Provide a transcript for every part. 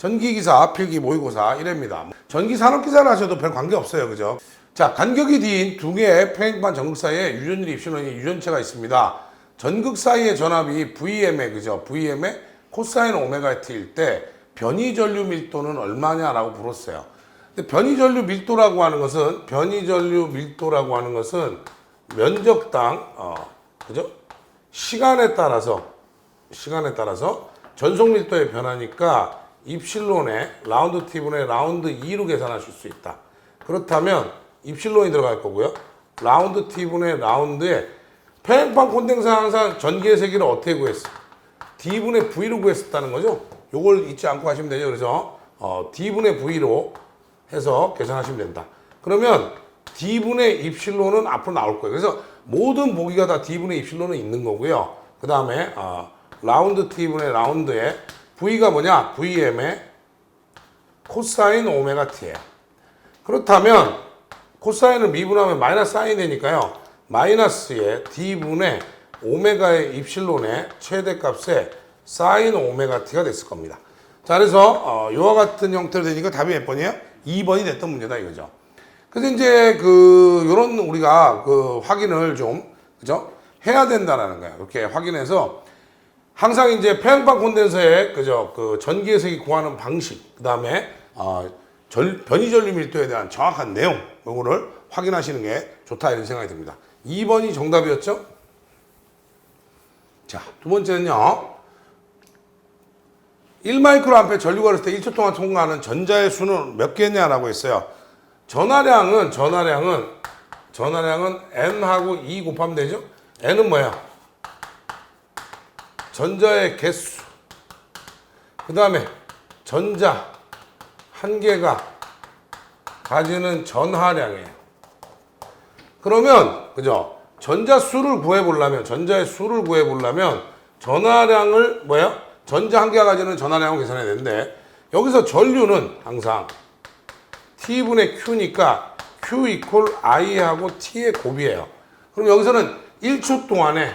전기기사, 필기, 모의고사 이랍니다. 전기산업기사를 하셔도 별 관계 없어요. 그죠? 자, 간격이 긴두 개의 평행반 전극 사이에 유전일 입신원이 유전체가 있습니다. 전극 사이의 전압이 VM의 그죠? VM의 코사인 오메가 t일 때 변이 전류 밀도는 얼마냐라고 물었어요. 근데 변이 전류 밀도라고 하는 것은 변이 전류 밀도라고 하는 것은 면적당 어, 그죠? 시간에 따라서 시간에 따라서 전속 밀도의 변화니까 입실론의 라운드 t분의 라운드 2로 계산하실 수 있다. 그렇다면 입실론이 들어갈 거고요. 라운드 t분의 라운드에 평행판 콘덴서 항상 전기의 세기를 어떻게 구했어? d분의 v로 구했었다는 거죠. 요걸 잊지 않고 하시면 되죠. 그래서 어, d분의 v로 해서 계산하시면 된다. 그러면 d분의 입실론은 앞으로 나올 거예요. 그래서 모든 보기가 다 d분의 입실론은 있는 거고요. 그 다음에 어, 라운드 t분의 라운드에 v가 뭐냐? vm의 코사인 오메가 t예요. 그렇다면 코사인을 미분하면 마이너스 사인이 되니까요. 마이너스의 d분의 오메가의 입실론의 최대값에 사인 오메가 t가 됐을 겁니다. 자, 그래서 어, 이와 같은 형태로 되니까 답이 몇 번이에요? 2번이 됐던 문제다 이거죠. 그래서 이제 그 요런 우리가 그 확인을 좀 그죠? 해야 된다라는 거예요. 이렇게 확인해서 항상 이제 평행판 콘덴서의 그죠? 그 전기 해석이 구하는 방식, 그다음에 어, 절, 변이 전류 밀도에 대한 정확한 내용 요거를 확인하시는 게 좋다 이런 생각이 듭니다. 2번이 정답이었죠? 자, 두 번째는요. 1마이크로암페 전류가 흐를 때 1초 동안 통과하는 전자의 수는 몇 개냐라고 했어요. 전하량은 전하량은 전하량은 n하고 2 곱하면 되죠? n은 뭐야? 전자의 개수. 그 다음에 전자 한 개가 가지는 전하량이에요. 그러면 그죠? 전자 수를 구해 보려면 전자의 수를 구해 보려면 전하량을 뭐야? 전자 한 개가 가지는 전하량을 계산해야 되는데 여기서 전류는 항상 T분의 Q니까 Q 이퀄 I하고 T의 곱이에요. 그럼 여기서는 1초 동안에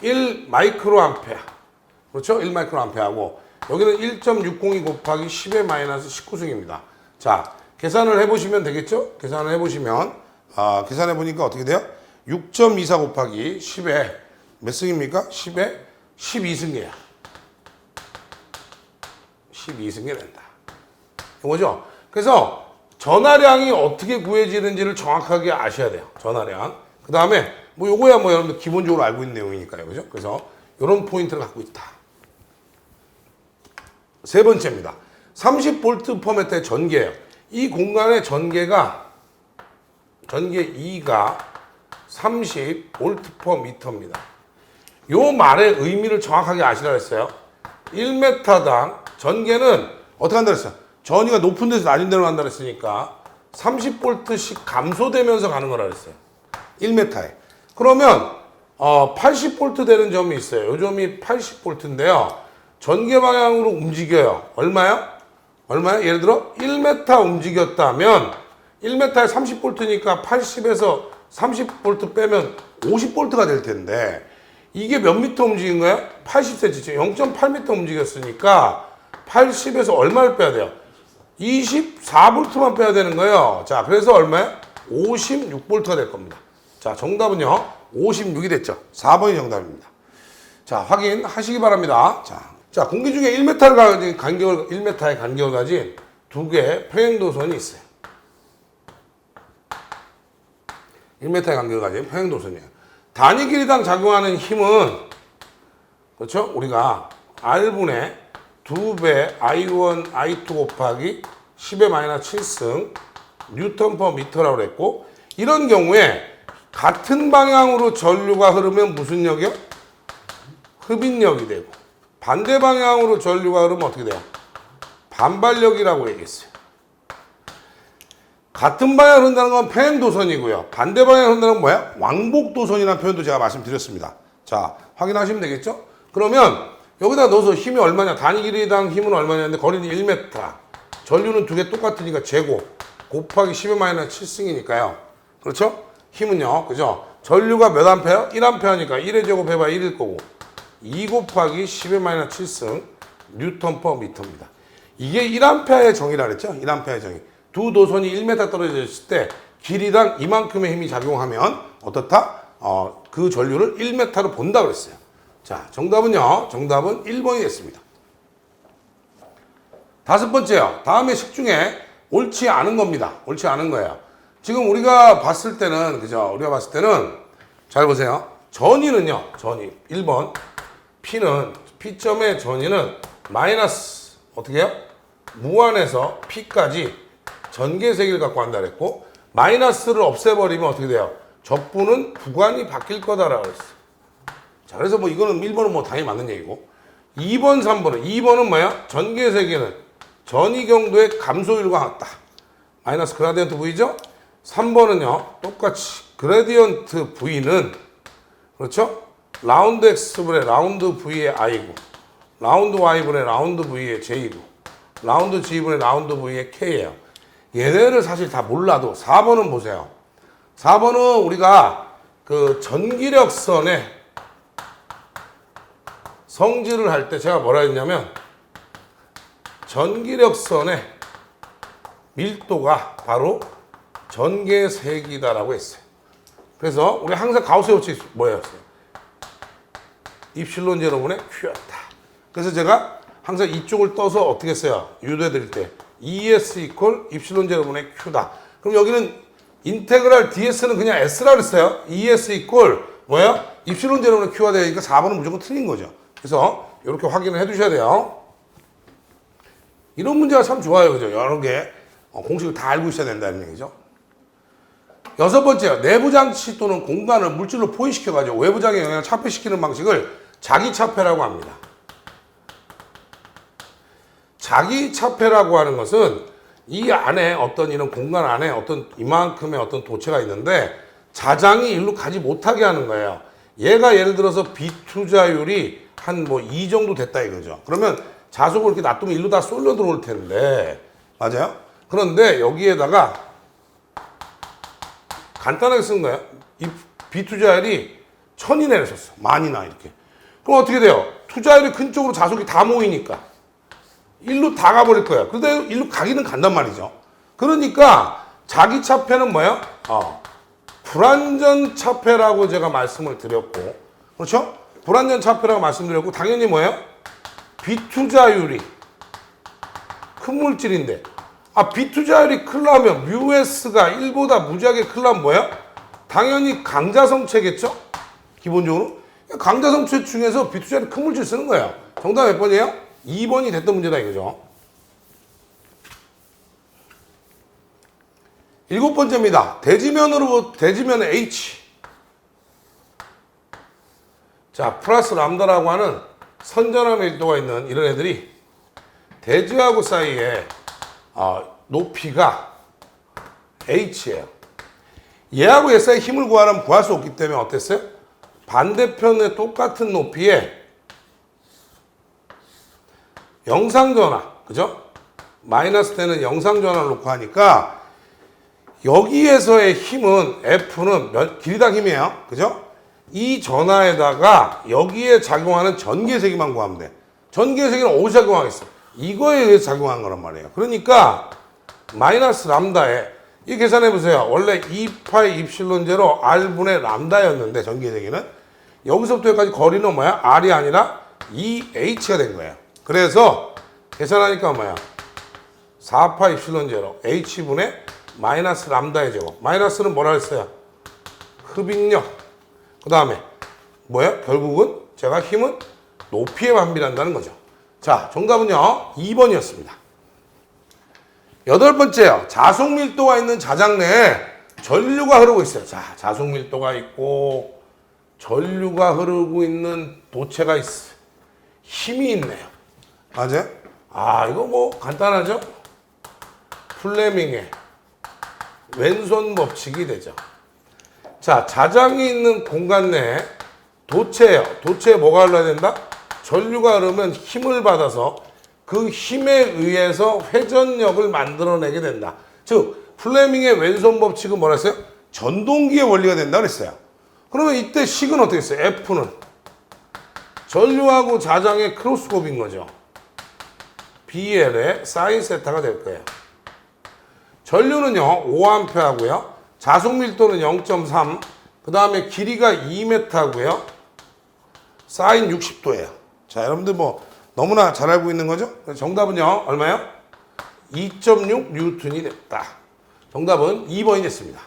1 마이크로 암페어. 그렇죠? 1 마이크로 암페어하고 여기는 1.602 곱하기 10의 마이너스 19승입니다. 자, 계산을 해보시면 되겠죠? 계산을 해보시면, 아, 계산해 보니까 어떻게 돼요? 6.24 곱하기 10에 몇 승입니까? 10에 12승이에요. 12승이 된다. 이거죠? 그래서 전화량이 어떻게 구해지는지를 정확하게 아셔야 돼요. 전화량. 그 다음에 뭐 요거야 뭐 여러분들 기본적으로 알고 있는 내용이니까요. 그죠? 그래서 이런 포인트를 갖고 있다. 세 번째입니다. 30V 퍼미터의 전개예요. 이 공간의 전개가 전개 2가 30V 퍼 미터입니다. 요 말의 의미를 정확하게 아시라 했어요. 1m당 전개는 어떻게 한다 그랬어요? 전위가 높은 데서 낮은 데로 간다 그랬으니까 30V씩 감소되면서 가는 거라 그랬어요. 1m에. 그러면 어, 80V 되는 점이 있어요. 요 점이 80V인데요. 전개 방향으로 움직여요. 얼마요? 얼마요? 예를 들어 1m 움직였다면 1m에 30V니까 80에서 30V 빼면 50V가 될 텐데 이게 몇 미터 움직인 거야? 80cm, 0.8m 움직였으니까 80에서 얼마를 빼야 돼요? 24V만 빼야 되는 거예요. 자, 그래서 얼마야? 56V가 될 겁니다. 자, 정답은요. 56이 됐죠. 4번이 정답입니다. 자, 확인하시기 바랍니다. 자, 자 공기 중에 1m를 가진 간격을, 1m의 간격을 가진 두 개의 평행도선이 있어요. 1m의 간격을 가진 평행도선이에요. 단위 길이당 작용하는 힘은, 그렇죠? 우리가 R분의 2배 I1, I2 곱하기 10의 마이너스 7승 뉴턴 퍼 미터라고 그랬고, 이런 경우에 같은 방향으로 전류가 흐르면 무슨 lực 이요? 흡인력이 되고, 반대 방향으로 전류가 흐르면 어떻게 돼요? 반발력이라고 얘기했어요. 같은 방향으로 흐른다는 건 평행도선이고요. 반대 방향으로 흐른다는 건 뭐야? 왕복 도선이라는 표현도 제가 말씀드렸습니다. 자, 확인하시면 되겠죠? 그러면 여기다 넣어서 힘이 얼마냐? 단위 길이당 힘은 얼마냐는데 거리는 1m. 전류는 두 개 똑같으니까 제곱 곱하기 10의 마이너스 7승이니까요. 그렇죠? 힘은요. 그죠? 전류가 몇 암페어? 1암페어니까 1의 제곱 해봐 1일 거고 2 곱하기 10의 마이너스 7승 뉴턴 퍼 미터입니다. 이게 1암페어의 정의라 그랬죠? 1암페어의 정의. 두 노선이 1m 떨어져 있을 때 길이당 이만큼의 힘이 작용하면 어떻다? 어, 그 전류를 1m로 본다 그랬어요. 자, 정답은요. 정답은 1번이 됐습니다. 다섯 번째요. 다음의 식 중에 옳지 않은 겁니다. 옳지 않은 거예요. 지금 우리가 봤을 때는, 그죠? 우리가 봤을 때는, 잘 보세요. 전위는요, 전위. 1번. P는, P점의 전위는 마이너스, 어떻게 해요? 무한에서 P까지 전개세기를 갖고 한다 그랬고, 마이너스를 없애버리면 어떻게 돼요? 적분은 구간이 바뀔 거다라고 그랬어요. 자, 그래서 뭐 이거는 1번은 뭐 당연히 맞는 얘기고. 2번, 3번은. 2번은 뭐야? 전개세기는 전이 경도의 감소율과 같다. 마이너스 그라디언트 V죠? 3번은요, 똑같이 그라디언트 V는, 그렇죠? 라운드 X분의 라운드 V의 I고, 라운드 Y분의 라운드 V의 J고, 라운드 G분의 라운드 V의 K예요. 얘네를 사실 다 몰라도 4번은 보세요. 4번은 우리가 그 전기력선의 성질을 할 때 제가 뭐라 했냐면 전기력선의 밀도가 바로 전개색이다라고 했어요. 그래서 우리 항상 가우스 법칙 뭐였어요? 입실론 제로분의 Q였다. 그래서 제가 항상 이쪽을 떠서 어떻게 써요? 유도해 드릴 때 ES 이퀄 입실론 제로분의 Q다. 그럼 여기는 인테그랄 DS는 그냥 S라 그랬어요. ES 이퀄 뭐예요? 입실론 제로분의 Q가 되니까 4번은 무조건 틀린 거죠. 그래서 이렇게 확인을 해 두셔야 돼요. 이런 문제가 참 좋아요. 그죠? 여러 개 어, 공식을 다 알고 있어야 된다는 얘기죠. 여섯 번째요. 내부 장치 또는 공간을 물질로 포인시켜가지고 외부 장에 영향을 차폐시키는 방식을 자기 차폐라고 합니다. 자기 차폐라고 하는 것은 이 안에 어떤 이런 공간 안에 어떤 이만큼의 어떤 도체가 있는데 자장이 일로 가지 못하게 하는 거예요. 얘가 예를 들어서 비투자율이 한 뭐 2 정도 됐다 이거죠. 그러면 자석을 이렇게 놔두면 일로 다 쏠려 들어올 텐데 맞아요? 그런데 여기에다가 간단하게 쓴 거예요. 이 비투자율이 천이 내렸었어. 만이나 이렇게. 그럼 어떻게 돼요? 투자율이 큰 쪽으로 자석이 다 모이니까 일로 다 가버릴 거야. 근데 일로 가기는 간단 말이죠. 그러니까 자기 차폐는 뭐예요? 어, 불완전 차폐라고 제가 말씀을 드렸고, 그렇죠? 불완전 차폐라고 말씀드렸고, 당연히 뭐예요? 비투자율이 큰 물질인데, 아, 비투자율이 클라면 뮤S가 1보다 무지하게 클라면 뭐예요? 당연히 강자성체겠죠? 기본적으로. 강자성체 중에서 비투자율이 큰 물질 쓰는 거예요. 정답 몇 번이에요? 2번이 됐던 문제다 이거죠. 일곱 번째입니다. 대지면으로 대지면 H. 자, 플러스 람다라고 하는 선전함 밀도가 있는 이런 애들이 대지하고 사이에 어, 높이가 H예요. 얘하고 얘 사이 힘을 구하려면 구할 수 없기 때문에 어땠어요? 반대편의 똑같은 높이에 영상 전화, 그죠? 마이너스 때는 영상 전화를 놓고 하니까 여기에서의 힘은 F는 몇, 길이당 힘이에요. 그죠? 이 전화에다가 여기에 작용하는 전개세기만 구하면 돼. 전개세기는 어디서 작용하겠어? 이거에 의해서 작용한 거란 말이에요. 그러니까 마이너스 람다에 이 계산해 보세요. 원래 2파이 입실론 제로 R분의 람다였는데 전개세기는 여기서부터 여기까지 거리는 뭐야? R이 아니라 2H가 된 거예요. 그래서 계산하니까 뭐야? 4파 입실론 제로 H분의 마이너스 람다의 제곱. 마이너스는 뭐라 했어요? 흡입력. 그 다음에 뭐야? 결국은 제가 힘은 높이에 반비한다는 거죠. 자, 정답은요. 2번이었습니다. 여덟 번째요. 자속 밀도가 있는 자장 내에 전류가 흐르고 있어요. 자, 자속 밀도가 있고 전류가 흐르고 있는 도체가 있어요. 힘이 있네요. 맞아요? 아, 이거 뭐 간단하죠? 플레밍의 왼손 법칙이 되죠. 자, 자장이 있는 공간 내에 도체예요. 도체에 뭐가 흘러야 된다? 전류가 흐르면 힘을 받아서 그 힘에 의해서 회전력을 만들어내게 된다. 즉, 플레밍의 왼손 법칙은 뭐라 했어요? 전동기의 원리가 된다 그랬어요. 그러면 이때 식은 어떻게 했어요? F는 전류하고 자장의 크로스곱인 거죠. BL의 사인 세타가 될 거예요. 전류는요 5A 하고요. 자속 밀도는 0.3. 그 다음에 길이가 2m 하고요. 사인 60도예요. 자 여러분들 뭐 너무나 잘 알고 있는 거죠? 정답은요 얼마요? 2.6 뉴턴이 됐다. 정답은 2번이 됐습니다.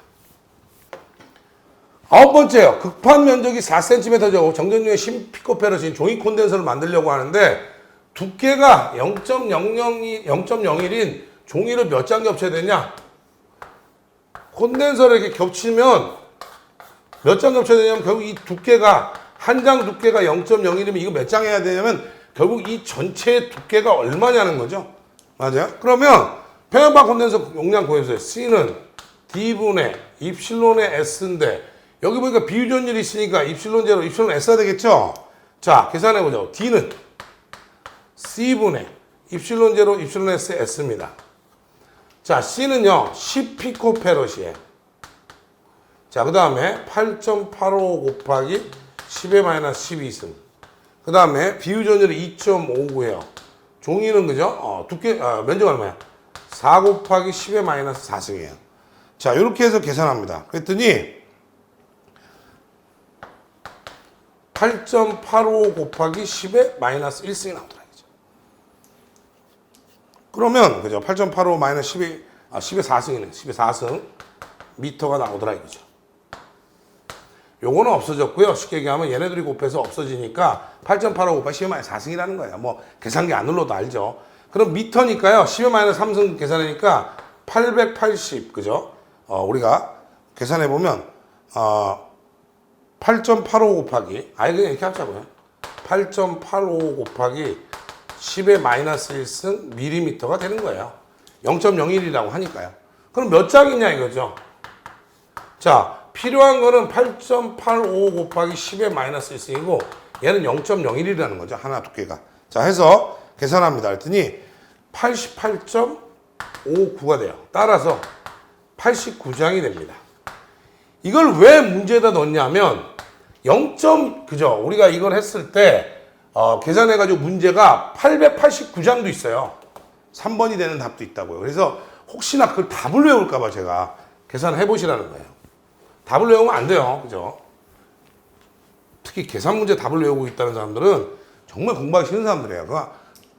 아홉 번째요. 극판 면적이 4cm죠. 정전용의 10피코페러신 종이 콘덴서를 만들려고 하는데 두께가 0.00이 0.01인 종이를 몇 장 겹쳐야 되냐? 콘덴서를 이렇게 겹치면 몇 장 겹쳐야 되냐면 결국 이 두께가 한 장 두께가 0.01이면 이거 몇 장 해야 되냐면 결국 이 전체의 두께가 얼마냐는 거죠. 맞아요? 그러면 평형방 콘덴서 용량 구해주세요. C는 D분의 입실론의 S인데 여기 보니까 비유전율이 있으니까 입실론 제로 입실론 S가 되겠죠? 자, 계산해보죠. D는 C분의 입실론 제로 입실론 S S입니다. 자, C는요, 10피코페럿이에요. 자, 그 다음에 8.85 곱하기 10의 마이너스 12승. 그 다음에 비유전율이 2.59예요. 종이는 그죠? 어, 두께, 아, 면적 얼마야? 4 곱하기 10의 마이너스 4승이에요. 자, 이렇게 해서 계산합니다. 그랬더니 8.85 곱하기 10의 마이너스 1승이 나오더라. 이죠 그러면, 그죠? 8.85 마이너스 10의, 아, 10의 4승이네. 10의 4승 미터가 나오더라 이거죠. 요거는 없어졌고요. 쉽게 얘기하면 얘네들이 곱해서 없어지니까 8.85 곱하기 10의 마이너스 4승이라는 거예요. 뭐 계산기 안 눌러도 알죠. 그럼 미터니까요. 10의 마이너스 3승 계산하니까 880 그죠? 어, 우리가 계산해 보면 어, 8.85 곱하기 아예 그냥 이렇게 합자고요. 8.85 곱하기 10의 마이너스 1승 밀리미터가 되는 거예요. 0.01이라고 하니까요. 그럼 몇 장이냐 이거죠. 자, 필요한 거는 8.85 곱하기 10의 마이너스 1승이고 얘는 0.01이라는 거죠. 하나 두께가. 자, 해서 계산합니다. 그랬더니 88.59가 돼요. 따라서 89장이 됩니다. 이걸 왜 문제에다 넣냐면 0. 그죠? 우리가 이걸 했을 때 어, 계산해가지고 문제가 889장도 있어요. 3번이 되는 답도 있다고요. 그래서 혹시나 그걸 답을 외울까봐 제가 계산해 보시라는 거예요. 답을 외우면 안 돼요. 그죠? 특히 계산 문제 답을 외우고 있다는 사람들은 정말 공부하기 싫은 사람들이에요. 그거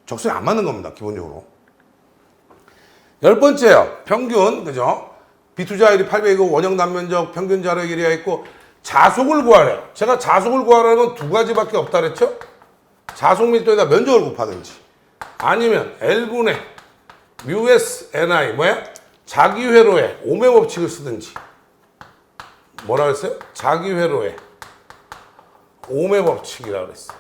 적성에 안 맞는 겁니다. 기본적으로. 열 번째요. 평균, 그죠? 비투자율이 800이고 원형 단면적 평균 자료 길이가 있고 자속을 구하래요. 제가 자속을 구하라는 건 두 가지밖에 없다 그랬죠? 자속 밀도에다 면적을 곱하든지 아니면 L분의 뮤S NI 뭐야? 자기 회로에 오매 법칙을 쓰든지 뭐라 그랬어요? 자기 회로에 오매 법칙이라고 그랬어.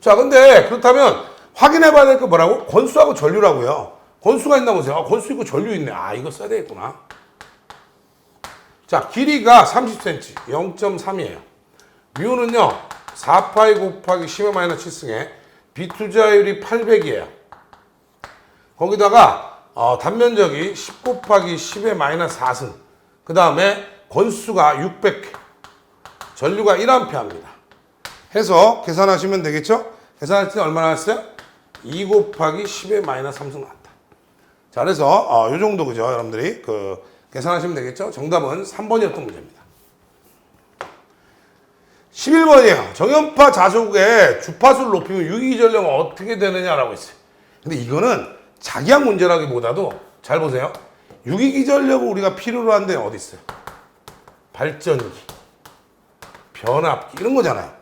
자, 근데 그렇다면 확인해 봐야 될거 뭐라고? 권수하고 전류라고요. 권수가 있나 보세요. 아, 권수 있고 전류 있네. 아, 이거 써야 되겠구나. 자, 길이가 30cm, 0.3이에요. 뮤는요, 4파이 곱하기 10의 마이너스 7승에 비투자율이 800이에요. 거기다가 어, 단면적이 10 곱하기 10의 마이너스 4승. 그 다음에 건수가 600회. 전류가 1A입니다. 해서 계산하시면 되겠죠? 계산할 때 얼마나 났어요? 2 곱하기 10의 마이너스 3승 나왔다. 자, 그래서 어, 요 정도 그죠? 여러분들이 그 계산하시면 되겠죠? 정답은 3번이었던 문제입니다. 11번이에요. 정연파 자속의 주파수를 높이면 유기전력은 어떻게 되느냐라고 했어요. 근데 이거는 자기학 문제라기보다도 잘 보세요. 유기기전력을 우리가 필요로 한데 어디 있어요? 발전기, 변압기 이런 거잖아요.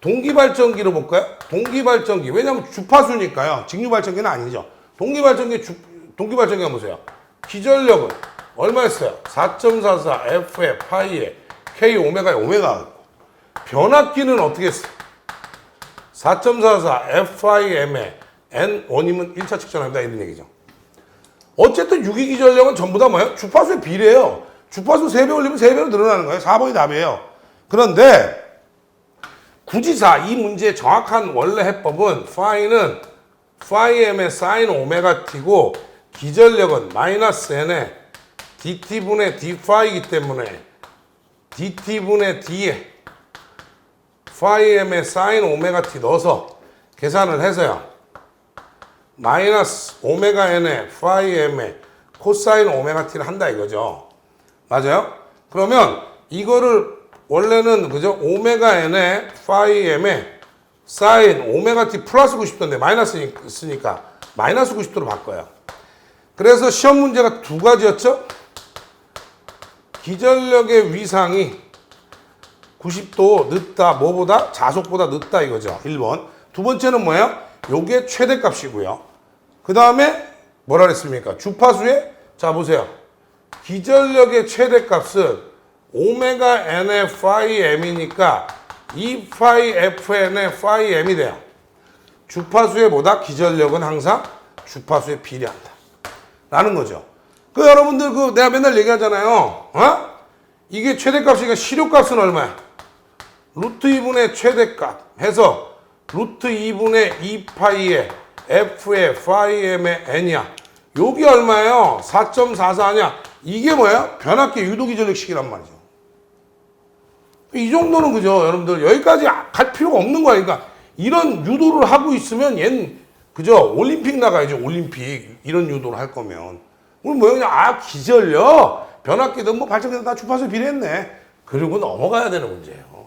동기발전기로 볼까요? 동기발전기. 왜냐하면 주파수니까요. 직류발전기는 아니죠. 동기발전기 주, 동기발전기가 보세요. 기전력은 얼마였어요? 4.44 F에 파이에 K 오메가에 오메가. 변압기는 어떻게 했어요? 4.44 FIM에 N1이면 1차 측정합니다. 이런 얘기죠. 어쨌든 유기기 전력은 전부 다 뭐예요? 주파수의 비례예요. 주파수 3배 올리면 3배로 늘어나는 거예요. 4번이 답이에요. 그런데 굳이사 이 문제의 정확한 원래 해법은 파이는 파이m의 사인 오메가 t고 기전력은 마이너스 n의 dt분의 d파이기 때문에 dt분의 d에 파이m의 사인 오메가 t 넣어서 계산을 해서요. 마이너스 오메가 n의 파이 m의 코사인 오메가 t를 한다 이거죠. 맞아요? 그러면 이거를 원래는 그죠? 오메가 n의 파이 m의 사인 오메가 t 플러스 90도인데 마이너스 있으니까 마이너스 90도로 바꿔요. 그래서 시험 문제가 두 가지였죠? 기전력의 위상이 90도 늦다 뭐보다 자속보다 늦다 이거죠 1번 두 번째는 뭐예요 요게 최대값이고요 그 다음에 뭐라 그랬습니까 주파수의 자 보세요 기전력의 최대값은 오메가 n의 파이 m이니까 2 파이 fn의 파이 m이 돼요 주파수의 보다 기전력은 항상 주파수에 비례한다 라는 거죠 그 여러분들 그 내가 맨날 얘기하잖아요 어? 이게 최대값이니까 실효값은 얼마야 루트 2분의 최대값 해서 루트 2분의 2파이의 f의 파이 m의 n이야. 여기 얼마예요? 4.44냐? 이게 뭐야? 변압기 유도기 전력식이란 말이죠. 이 정도는 그죠? 여러분들 여기까지 갈 필요가 없는 거야. 그러니까 이런 유도를 하고 있으면 얜 그죠? 올림픽 나가야죠. 올림픽 이런 유도를 할 거면 오늘 뭐야 그냥 아 기절력 변압기든 뭐 발전기든 다 주파수 비례했네. 그리고 넘어가야 되는 문제예요.